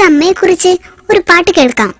നമുക്ക് അമ്മയെ കുറിച്ച് ഒരു പാട്ട് കേൾക്കാം.